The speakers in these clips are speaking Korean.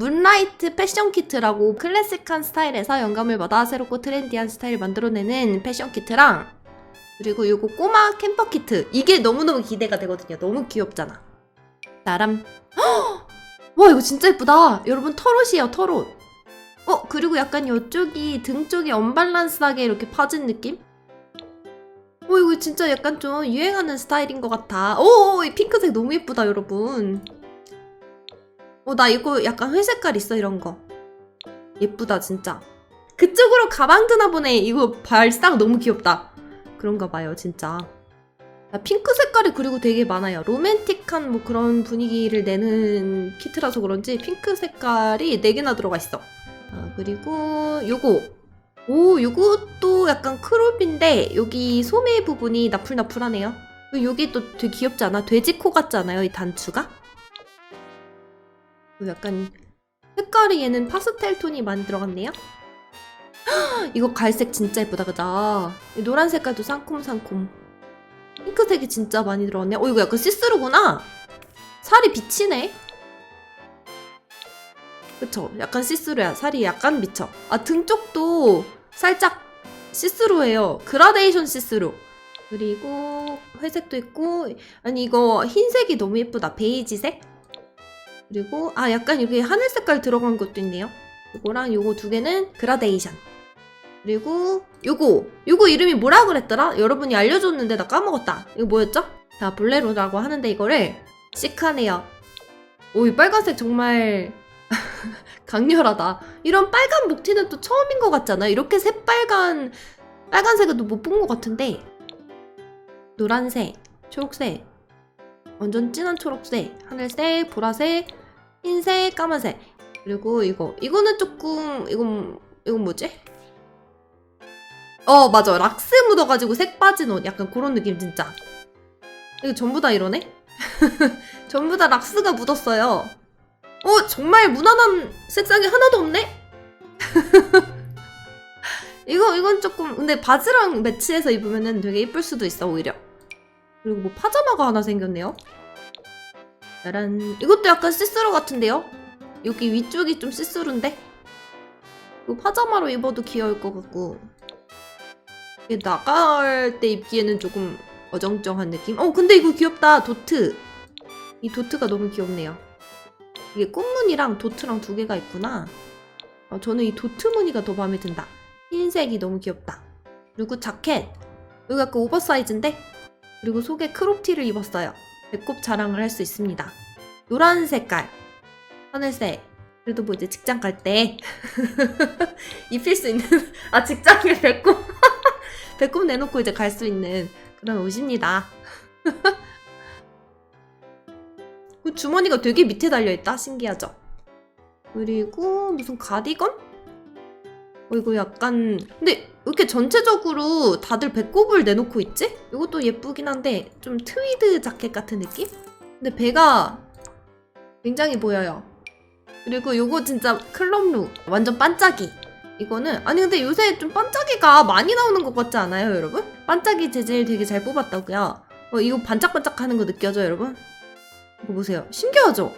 문라이트 패션 키트라고 클래식한 스타일에서 영감을 받아 새롭고 트렌디한 스타일을 만들어내는 패션 키트랑 그리고 요거 꼬마 캠퍼 키트. 이게 너무너무 기대가 되거든요. 너무 귀엽잖아. 나람. 헉! 와 이거 진짜 예쁘다. 여러분 털옷이에요 털옷. 어 그리고 약간 이쪽이 등 쪽이 언밸런스하게 이렇게 파진 느낌? 어 이거 진짜 약간 좀 유행하는 스타일인 것 같아. 오이 핑크색 너무 예쁘다 여러분 어, 나 이거 약간 회색깔 있어, 이런 거. 예쁘다, 진짜. 그쪽으로 가방 드나 보네. 이거 발상 너무 귀엽다. 그런가 봐요, 진짜. 나 핑크 색깔이 그리고 되게 많아요. 로맨틱한 뭐 그런 분위기를 내는 키트라서 그런지 핑크 색깔이 4개나 들어가 있어. 아, 그리고 요거. 오, 요것도 약간 크롭인데 여기 소매 부분이 나풀나풀하네요. 요게 또 되게 귀엽지 않아? 돼지 코 같지 않아요? 이 단추가? 약간 색깔이 얘는 파스텔 톤이 많이 들어갔네요. 헉, 이거 갈색 진짜 예쁘다? 이 노란 색깔도 상콤상콤. 핑크색이 진짜 많이 들어갔네. 어 이거 약간 시스루구나. 살이 비치네. 그쵸? 약간 시스루야. 살이 약간 비쳐. 아 등 쪽도 살짝 시스루예요. 그라데이션 시스루. 그리고 회색도 있고 아니 이거 흰색이 너무 예쁘다. 베이지색? 그리고 아 약간 여기 하늘 색깔 들어간 것도 있네요. 요거랑 요거 두 개는 그라데이션. 그리고 요거 요거 이름이 뭐라 그랬더라? 여러분이 알려줬는데 나 까먹었다. 이거 뭐였죠? 자 볼레로라고 하는데 이거를 시크하네요. 오 이 빨간색 정말 강렬하다. 이런 빨간 목티는 또 처음인 것 같잖아요. 이렇게 새빨간 빨간색은 또 못 본 것 같은데 노란색, 초록색, 완전 진한 초록색, 하늘색, 보라색, 흰색, 까만색. 그리고 이거. 이거는 조금 이건 이건 뭐지? 어, 맞아. 락스 묻어가지고 색 빠진 옷. 약간 그런 느낌 진짜. 이거 전부 다 이러네? 전부 다 락스가 묻었어요. 어, 정말 무난한 색상이 하나도 없네? 이거, 이건 조금, 근데 바지랑 매치해서 입으면은 되게 예쁠 수도 있어, 오히려. 그리고 뭐 파자마가 하나 생겼네요. 짜란. 이것도 약간 시스루 같은데요? 여기 위쪽이 좀 시스루인데? 이거 파자마로 입어도 귀여울 것 같고. 이게 나갈 때 입기에는 조금 어정쩡한 느낌? 어, 근데 이거 귀엽다. 도트. 이 도트가 너무 귀엽네요. 이게 꽃무늬랑 도트랑 두 개가 있구나. 어, 저는 이 도트 무늬가 더 마음에 든다. 흰색이 너무 귀엽다. 그리고 자켓. 이거 약간 오버사이즈인데? 그리고 속에 크롭티를 입었어요. 배꼽 자랑을 할 수 있습니다. 노란 색깔, 하늘색. 그래도 뭐 이제 직장 갈 때 입힐 수 있는 아 직장에 배꼽 배꼽 내놓고 이제 갈 수 있는 그런 옷입니다. 그 주머니가 되게 밑에 달려 있다. 신기하죠? 그리고 무슨 가디건? 어 이거 약간 근데 왜 이렇게 전체적으로 다들 배꼽을 내놓고 있지? 이것도 예쁘긴 한데 좀 트위드 자켓 같은 느낌? 근데 배가 굉장히 보여요. 그리고 요거 진짜 클럽룩 완전 반짝이. 이거는 아니 근데 요새 좀 반짝이가 많이 나오는 것 같지 않아요, 여러분? 반짝이 재질 되게 잘 뽑았다고요. 어, 이거 반짝반짝하는 거 느껴져, 여러분? 이거 보세요. 신기하죠?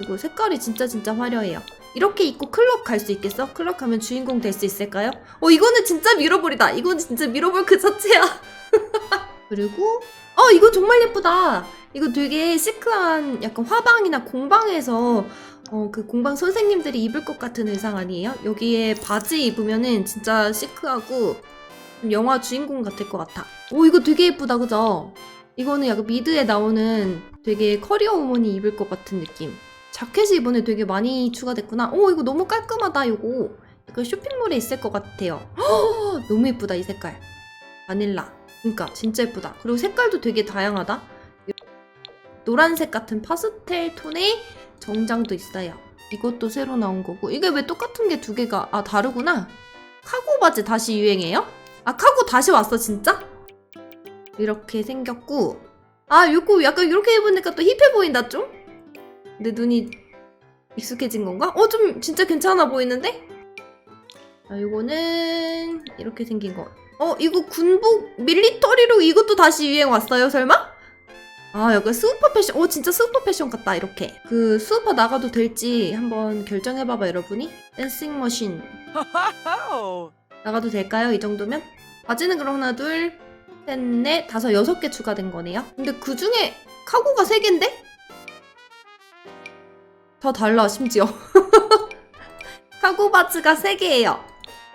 이거 색깔이 진짜 진짜 화려해요. 이렇게 입고 클럽 갈 수 있겠어? 클럽 가면 주인공 될 수 있을까요? 어 이거는 진짜 미러볼이다. 이거는 진짜 미러볼 그 자체야. 그리고 어 이거 정말 예쁘다. 이거 되게 시크한 약간 화방이나 공방에서 어 그 공방 선생님들이 입을 것 같은 의상 아니에요? 여기에 바지 입으면은 진짜 시크하고 좀 영화 주인공 같을 것 같아. 오 이거 되게 예쁘다 그죠? 이거는 약간 미드에 나오는 되게 커리어 우먼이 입을 것 같은 느낌. 자켓이 이번에 되게 많이 추가됐구나. 오, 이거 너무 깔끔하다, 이거. 이거 쇼핑몰에 있을 것 같아요. 허, 너무 예쁘다, 이 색깔. 바닐라. 그러니까 진짜 예쁘다. 그리고 색깔도 되게 다양하다. 노란색 같은 파스텔 톤의 정장도 있어요. 이것도 새로 나온 거고. 이게 왜 똑같은 게 두 개가, 아, 다르구나. 카고 바지 다시 유행해요? 아, 카고 다시 왔어, 진짜? 이렇게 생겼고. 아, 요거 약간 이렇게 입으니까 또 힙해 보인다, 좀? 내 눈이 익숙해진 건가? 어, 좀 진짜 괜찮아 보이는데? 자, 요거는 이렇게 생긴 거. 어, 이거 군복 밀리터리로 이것도 다시 유행 왔어요, 설마? 아, 약간 스우퍼 패션. 오, 진짜 스우퍼 패션 같다, 이렇게. 그, 스우퍼 나가도 될지 한번 결정해봐봐, 여러분이. 댄싱 머신. 나가도 될까요? 이 정도면? 바지는 그럼 하나, 둘, 셋, 넷, 다섯, 여섯 개 추가된 거네요. 근데 그 중에 카고가 세 개인데? 다 달라, 심지어. 카고 바지가 세 개예요.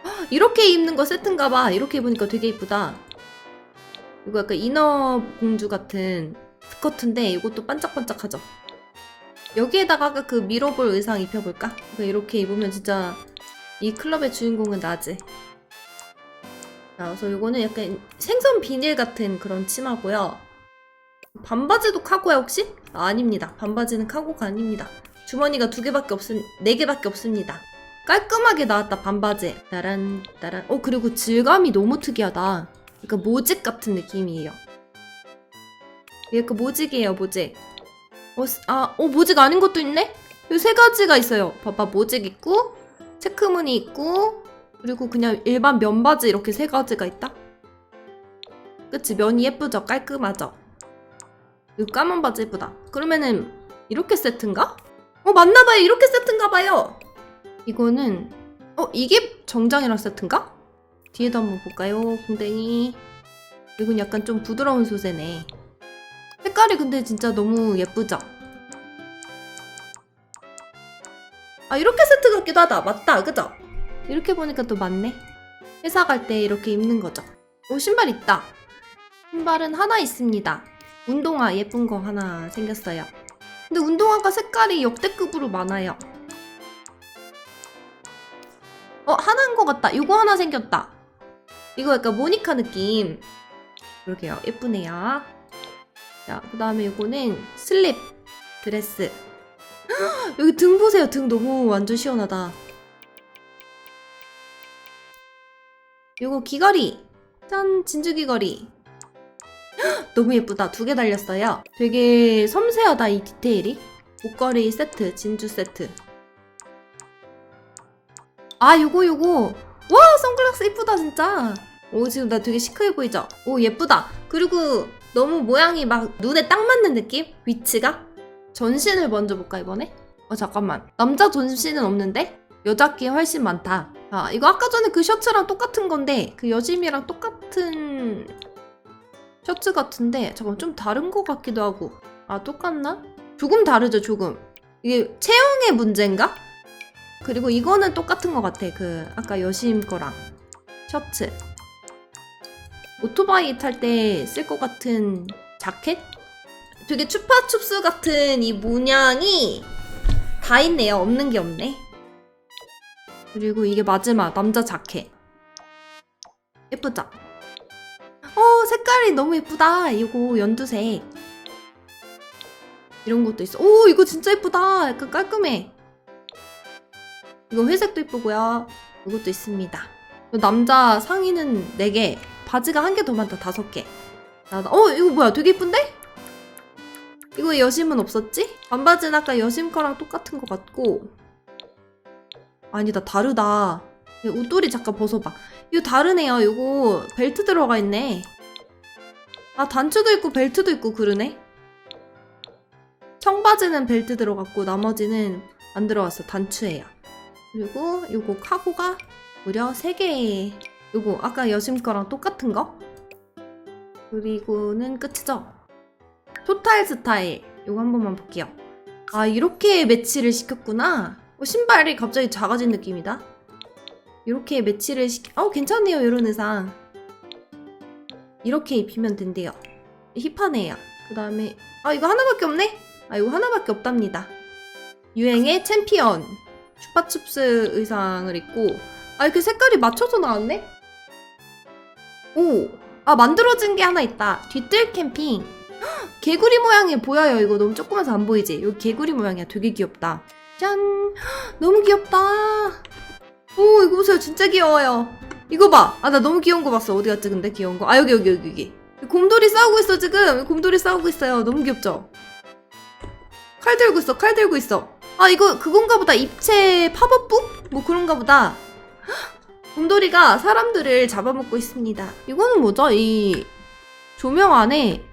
이렇게 입는 거 세트인가 봐. 이렇게 입으니까 되게 이쁘다. 이거 약간 이너 공주 같은 스커트인데 이것도 반짝반짝하죠. 여기에다가 그 미러볼 의상 입혀볼까? 그러니까 이렇게 입으면 진짜 이 클럽의 주인공은 나지. 자, 그래서 이거는 약간 생선 비닐 같은 그런 치마고요. 반바지도 카고야 혹시? 아, 아닙니다. 반바지는 카고가 아닙니다. 주머니가 두 개밖에 없음, 네 개밖에 없습니다. 깔끔하게 나왔다 반바지. 따란 따란. 어 그리고 질감이 너무 특이하다. 그러니까 모직 같은 느낌이에요. 약간 모직이에요 모직. 어, 스- 아, 어 모직 아닌 것도 있네? 이 세 가지가 있어요. 봐봐 모직 있고 체크무늬 있고 그리고 그냥 일반 면바지 이렇게 세 가지가 있다. 그치 면이 예쁘죠? 깔끔하죠? 이 까만 바지 예쁘다. 그러면은 이렇게 세트인가? 어 맞나봐요. 이렇게 세트인가봐요. 이거는 어 이게 정장이랑 세트인가? 뒤에도 한번 볼까요? 궁뎅이 이건 약간 좀 부드러운 소재네 색깔이 근데 진짜 너무 예쁘죠? 아 이렇게 세트 같기도 하다 맞다 그죠? 이렇게 보니까 또 맞네 회사 갈 때 이렇게 입는 거죠 오 신발 있다 신발은 하나 있습니다 운동화 예쁜 거 하나 생겼어요 근데 운동화가 색깔이 역대급으로 많아요 어, 하나인 것 같다. 이거 하나 생겼다. 이거 약간 모니카 느낌. 그러게요. 예쁘네요. 자, 그 다음에 이거는 슬립 드레스. 헉, 여기 등 보세요. 등 너무 완전 시원하다. 이거 귀걸이. 짠, 진주 귀걸이. 헉, 너무 예쁘다. 두 개 달렸어요. 되게 섬세하다, 이 디테일이. 목걸이 세트, 진주 세트. 아 요거 요거. 와 선글라스 이쁘다 진짜. 오 지금 나 되게 시크해 보이죠? 오 예쁘다. 그리고 너무 모양이 막 눈에 딱 맞는 느낌? 위치가? 전신을 먼저 볼까 이번에? 어 잠깐만. 남자 전신은 없는데? 여자 게 훨씬 많다. 아 이거 아까 전에 그 셔츠랑 똑같은 건데 그 여짐이랑 똑같은 셔츠 같은데 잠깐 좀 다른 거 같기도 하고 아 똑같나 조금 다르죠 조금 이게 체형의 문제인가 그리고 이거는 똑같은 것 같아. 그 아까 여심 거랑 셔츠. 오토바이 탈 때 쓸 것 같은 자켓? 되게 추파춥스 같은 이 문양이 다 있네요. 없는 게 없네. 그리고 이게 마지막 남자 자켓. 예쁘죠? 어 색깔이 너무 예쁘다. 이거 연두색. 이런 것도 있어. 오 이거 진짜 예쁘다. 약간 깔끔해. 이거 회색도 이쁘고요. 이것도 있습니다. 남자 상의는 4개, 바지가 한 개 더 많다, 5개. 나, 어, 이거 뭐야? 되게 이쁜데? 이거 여심은 없었지? 반바지는 아까 여심 거랑 똑같은 것 같고. 아니다, 다르다. 이 웃돌이 잠깐 벗어봐. 이거 다르네요. 이거 벨트 들어가 있네. 아, 단추도 있고 벨트도 있고 그러네. 청바지는 벨트 들어갔고 나머지는 안 들어갔어. 단추예요. 그리고 요거 카고가 무려 3개. 요거 아까 여심 거랑 똑같은 거? 그리고는 끝이죠? 토탈 스타일. 요거 한 번만 볼게요. 아 이렇게 매치를 시켰구나. 어, 신발이 갑자기 작아진 느낌이다. 이렇게 매치를 시키 어 괜찮네요 이런 의상 이렇게 입히면 된대요. 힙하네요. 그 다음에 아 이거 하나밖에 없네? 아 이거 하나밖에 없답니다. 유행의 챔피언. 슈파춥스 의상을 입고. 아 이렇게 색깔이 맞춰서 나왔네? 오! 아 만들어진 게 하나 있다. 뒤뜰 캠핑. 헉, 개구리 모양이 보여요. 이거 너무 조그마서 안 보이지? 여기 개구리 모양이야. 되게 귀엽다. 짠! 헉, 너무 귀엽다. 오 이거 보세요. 진짜 귀여워요 이거 봐 아 나 너무 귀여운 거 봤어. 어디 갔지 근데? 귀여운 거 아 여기 여기 여기 여기. 곰돌이 싸우고 있어 지금. 곰돌이 싸우고 있어요. 너무 귀엽죠? 칼 들고 있어 칼 들고 있어. 아 이거 그건가 보다. 입체 팝업북? 뭐 그런가 보다. 헉, 곰돌이가 사람들을 잡아먹고 있습니다. 이거는 뭐죠? 이 조명 안에 뭐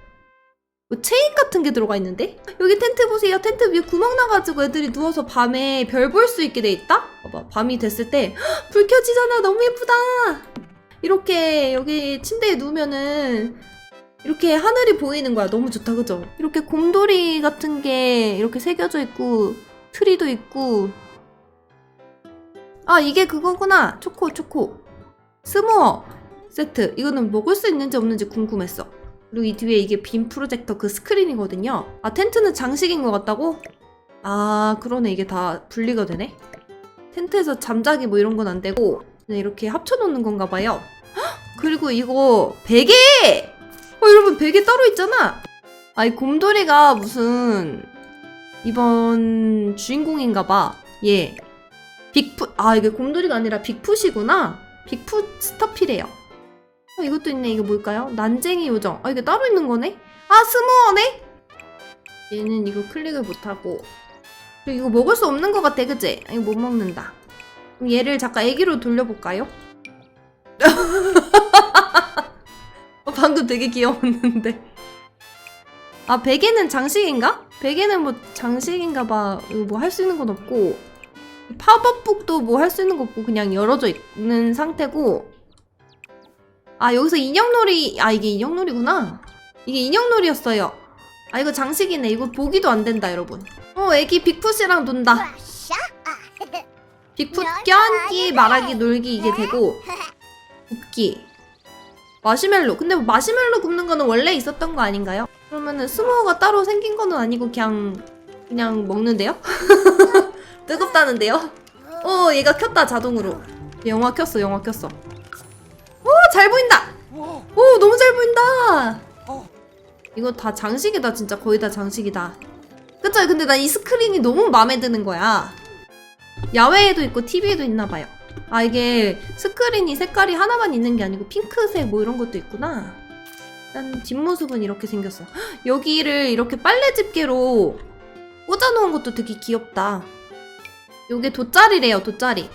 체인 같은 게 들어가 있는데? 여기 텐트 보세요. 텐트 위에 구멍 나가지고 애들이 누워서 밤에 별 볼 수 있게 돼 있다? 봐봐. 밤이 됐을 때 불 켜지잖아. 너무 예쁘다. 이렇게 여기 침대에 누우면은 이렇게 하늘이 보이는 거야. 너무 좋다, 그죠? 이렇게 곰돌이 같은 게 이렇게 새겨져 있고 트리도 있고 아 이게 그거구나. 초코 초코 스모어 세트. 이거는 먹을 수 있는지 없는지 궁금했어. 그리고 이 뒤에 이게 빔 프로젝터 그 스크린이거든요. 아 텐트는 장식인 것 같다고? 아 그러네 이게 다 분리가 되네. 텐트에서 잠자기 뭐 이런 건 안 되고 그냥 이렇게 합쳐놓는 건가 봐요. 헉! 그리고 이거 베개! 어 여러분 베개 따로 있잖아. 아이 곰돌이가 무슨 이번 주인공인가 봐. 얘 빅풋 아 이게 곰돌이가 아니라 빅풋이구나. 빅풋 스타피래요. 어, 이것도 있네. 이게 뭘까요? 난쟁이 요정. 아, 이게 따로 있는 거네? 아, 스모어네? 얘는 이거 클릭을 못하고. 이거 먹을 수 없는 것 같아, 그치? 아, 이거 못 먹는다. 그럼 얘를 잠깐 애기로 돌려볼까요? 어, 방금 되게 귀여웠는데. 아, 베개는 장식인가? 베개는 뭐 장식인가 봐. 이거 뭐 할 수 있는 건 없고. 팝업북도 뭐 할 수 있는 거 없고 그냥 열어져 있는 상태고 아 여기서 인형놀이 아 이게 인형놀이구나. 이게 인형놀이였어요. 아 이거 장식이네. 이거 보기도 안 된다 여러분. 어 애기 빅풋이랑 논다. 빅풋 껴안기 말하기 놀기 이게 되고 굽기. 마시멜로. 근데 뭐 마시멜로 굽는 거는 원래 있었던 거 아닌가요? 그러면은 스모어가 따로 생긴 거는 아니고 그냥 그냥 먹는데요? 뜨겁다는데요? 어 얘가 켰다 자동으로. 영화 켰어 영화 켰어 오 잘 보인다. 오 너무 잘 보인다. 이거 다 장식이다 진짜. 거의 다 장식이다. 그쵸? 근데 나 이 스크린이 너무 마음에 드는 거야. 야외에도 있고 TV에도 있나 봐요. 아 이게 스크린이 색깔이 하나만 있는 게 아니고 핑크색 뭐 이런 것도 있구나. 일단 뒷모습은 이렇게 생겼어. 헉, 여기를 이렇게 빨래 집게로 꽂아놓은 것도 되게 귀엽다. 요게 돗자리래요 돗자리.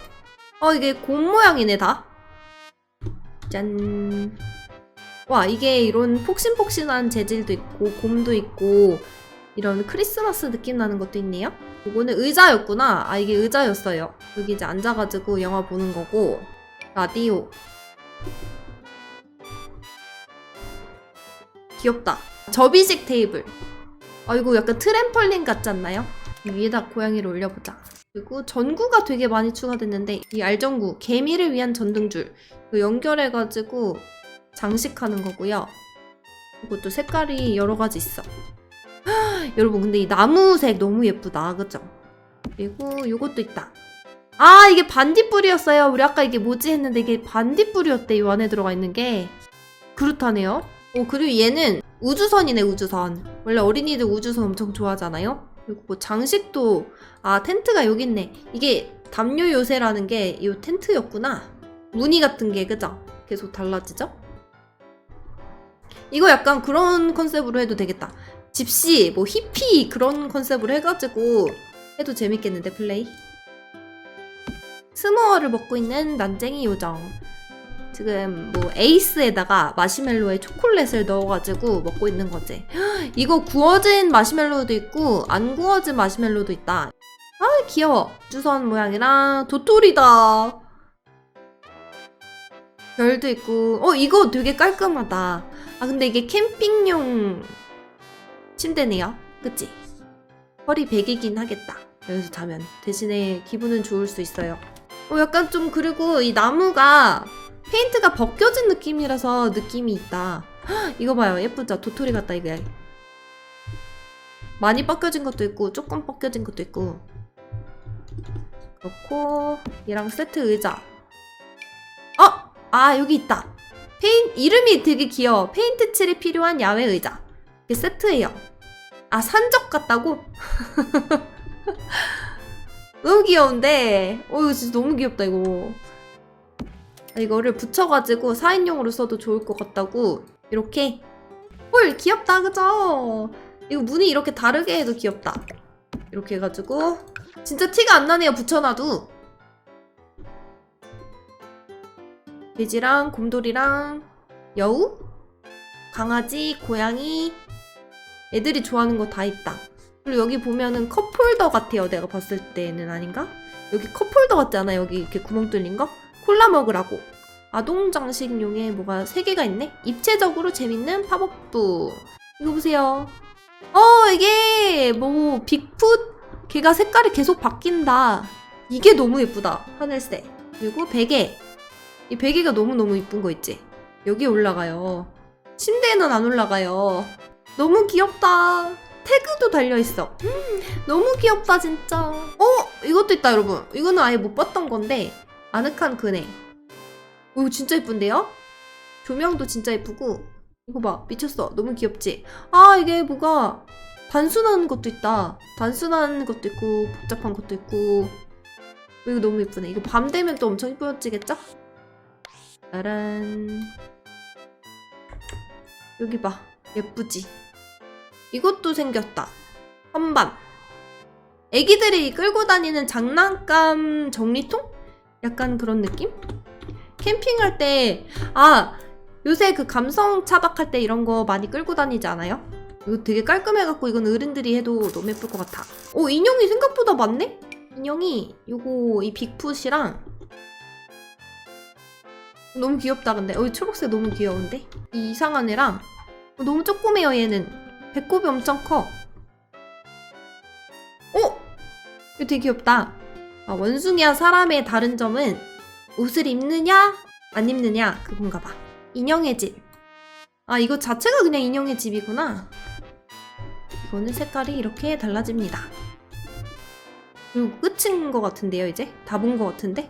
어 이게 곰 모양이네 다 짠. 와, 이게 이런 폭신폭신한 재질도 있고, 곰도 있고, 이런 크리스마스 느낌 나는 것도 있네요? 이거는 의자였구나. 아, 이게 의자였어요. 여기 이제 앉아가지고 영화 보는 거고, 라디오. 귀엽다. 접이식 테이블. 아, 이거 약간 트램펄린 같지 않나요? 위에다 고양이를 올려보자. 그리고 전구가 되게 많이 추가됐는데, 이 알전구, 개미를 위한 전등줄. 그 연결해가지고 장식하는 거고요. 이것도 색깔이 여러 가지 있어. 여러분 근데 이 나무색 너무 예쁘다, 그죠? 그리고 이것도 있다. 아 이게 반딧불이었어요. 우리 아까 이게 뭐지 했는데 이게 반딧불이었대. 이 안에 들어가 있는 게 그렇다네요. 어 그리고 얘는 우주선이네 우주선. 원래 어린이들 우주선 엄청 좋아하잖아요. 그리고 뭐 장식도 아 텐트가 여기 있네. 이게 담요 요새라는 게 이 텐트였구나. 무늬 같은 게 그죠? 계속 달라지죠? 이거 약간 그런 컨셉으로 해도 되겠다. 집시, 뭐 히피 그런 컨셉으로 해가지고 해도 재밌겠는데 플레이? 스모어를 먹고 있는 난쟁이 요정. 지금 뭐 에이스에다가 마시멜로에 초콜릿을 넣어가지고 먹고 있는 거지. 이거 구워진 마시멜로도 있고 안 구워진 마시멜로도 있다. 아 귀여워. 주선 모양이랑 도토리다. 별도 있고 어 이거 되게 깔끔하다 아 근데 이게 캠핑용 침대네요 그치? 허리 베기긴 하겠다 여기서 자면 대신에 기분은 좋을 수 있어요 어 약간 좀 그리고 이 나무가 페인트가 벗겨진 느낌이라서 느낌이 있다. 헉, 이거 봐요. 예쁘죠? 도토리 같다 이게. 많이 벗겨진 것도 있고 조금 벗겨진 것도 있고. 그렇고 얘랑 세트 의자. 어! 아 여기 있다. 페인 이름이 되게 귀여워. 페인트 칠이 필요한 야외 의자. 이게 세트예요. 아 산적 같다고? 너무 귀여운데. 어 이거 진짜 너무 귀엽다 이거. 아, 이거를 붙여가지고 4인용으로 써도 좋을 것 같다고 이렇게 헐 귀엽다 그죠? 이거 무늬 이렇게 다르게 해도 귀엽다 이렇게 해가지고 진짜 티가 안 나네요 붙여놔도 돼지랑 곰돌이랑 여우, 강아지, 고양이, 애들이 좋아하는 거 다 있다. 그리고 여기 보면은 컵홀더 같아요. 내가 봤을 때는 아닌가? 여기 컵홀더 같지 않아? 여기 이렇게 구멍 뚫린 거? 콜라 먹으라고. 아동 장식용에 뭐가 세 개가 있네? 입체적으로 재밌는 팝업부. 이거 보세요. 어, 이게 뭐 빅풋 걔가 색깔이 계속 바뀐다. 이게 너무 예쁘다. 하늘색. 그리고 베개. 이 베개가 너무너무 이쁜 거 있지? 여기 올라가요. 침대에는 안 올라가요. 너무 귀엽다. 태그도 달려있어. 음, 너무 귀엽다, 진짜. 어? 이것도 있다, 여러분. 이거는 아예 못 봤던 건데. 아늑한 그네. 오, 진짜 예쁜데요? 조명도 진짜 예쁘고. 이거 봐. 미쳤어. 너무 귀엽지? 아, 이게 뭐가 단순한 것도 있다. 단순한 것도 있고, 복잡한 것도 있고. 이거 너무 예쁘네. 이거 밤 되면 또 엄청 예뻐지겠죠? 짜란. 여기 봐. 예쁘지? 이것도 생겼다. 선반. 애기들이 끌고 다니는 장난감 정리통? 약간 그런 느낌? 캠핑할 때, 아, 요새 그 감성 차박할 때 이런 거 많이 끌고 다니지 않아요? 이거 되게 깔끔해갖고 이건 어른들이 해도 너무 예쁠 것 같아. 오, 인형이 생각보다 많네? 인형이 요거 이 빅풋이랑 너무 귀엽다 근데 어, 이 초록색 너무 귀여운데? 이 이상한 애랑 어, 너무 조그매요 얘는 배꼽이 엄청 커 어? 이거 되게 귀엽다 아, 원숭이와 사람의 다른 점은 옷을 입느냐 안 입느냐 그건가 봐 인형의 집 아 이거 자체가 그냥 인형의 집이구나 이거는 색깔이 이렇게 달라집니다 그리고 끝인 것 같은데요 이제? 다 본 것 같은데?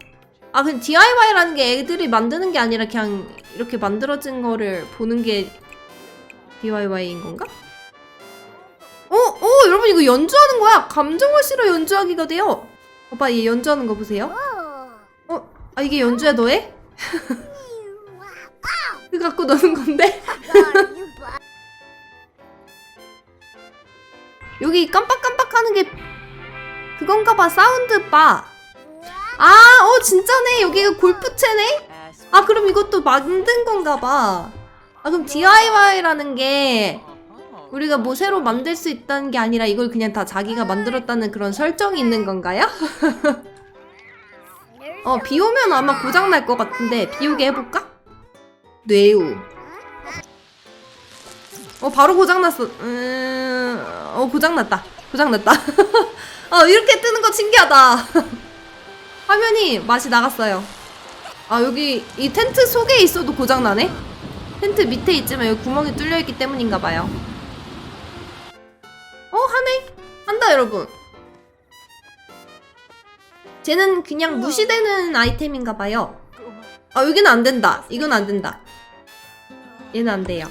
아 그냥 DIY라는 게 애들이 만드는 게 아니라 그냥 이렇게 만들어진 거를 보는 게 DIY인 건가? 어? 어 여러분 이거 연주하는 거야 감정을 실어 연주하기가 돼요 봐봐 얘 연주하는 거 보세요 어? 아 이게 연주야 너의? 이거 갖고 노는 건데? 여기 깜빡깜빡 하는 게 그건가 봐 사운드 바 아, 어, 진짜네. 여기가 골프채네? 아, 그럼 이것도 만든 건가 봐. 아, 그럼 DIY라는 게 우리가 뭐 새로 만들 수 있다는 게 아니라 이걸 그냥 다 자기가 만들었다는 그런 설정이 있는 건가요? 어, 비 오면 아마 고장날 것 같은데, 비 오게 해볼까? 뇌우. 어, 바로 고장났어. 음, 어, 고장났다. 고장났다. 어, 이렇게 뜨는 거 신기하다. 화면이 맛이 나갔어요. 아 여기 이 텐트 속에 있어도 고장 나네? 텐트 밑에 있지만 여기 구멍이 뚫려 있기 때문인가 봐요. 한다 여러분. 쟤는 그냥 무시되는 아이템인가 봐요. 아 여기는 안 된다. 이건 안 된다. 얘는 안 돼요.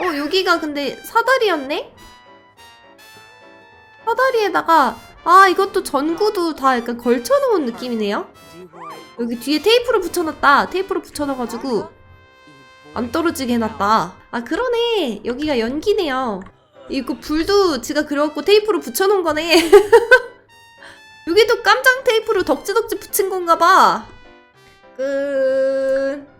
어 여기가 근데 사다리였네? 사다리에다가 아 이것도 전구도 다 약간 걸쳐놓은 느낌이네요. 여기 뒤에 테이프를 붙여놨다. 테이프를 붙여놔가지고 안 떨어지게 해놨다. 아 그러네. 여기가 연기네요. 이거 불도 지가 그려갖고 테이프로 붙여놓은 거네. 여기도 깜장 테이프로 덕지덕지 붙인 건가 봐. 끝.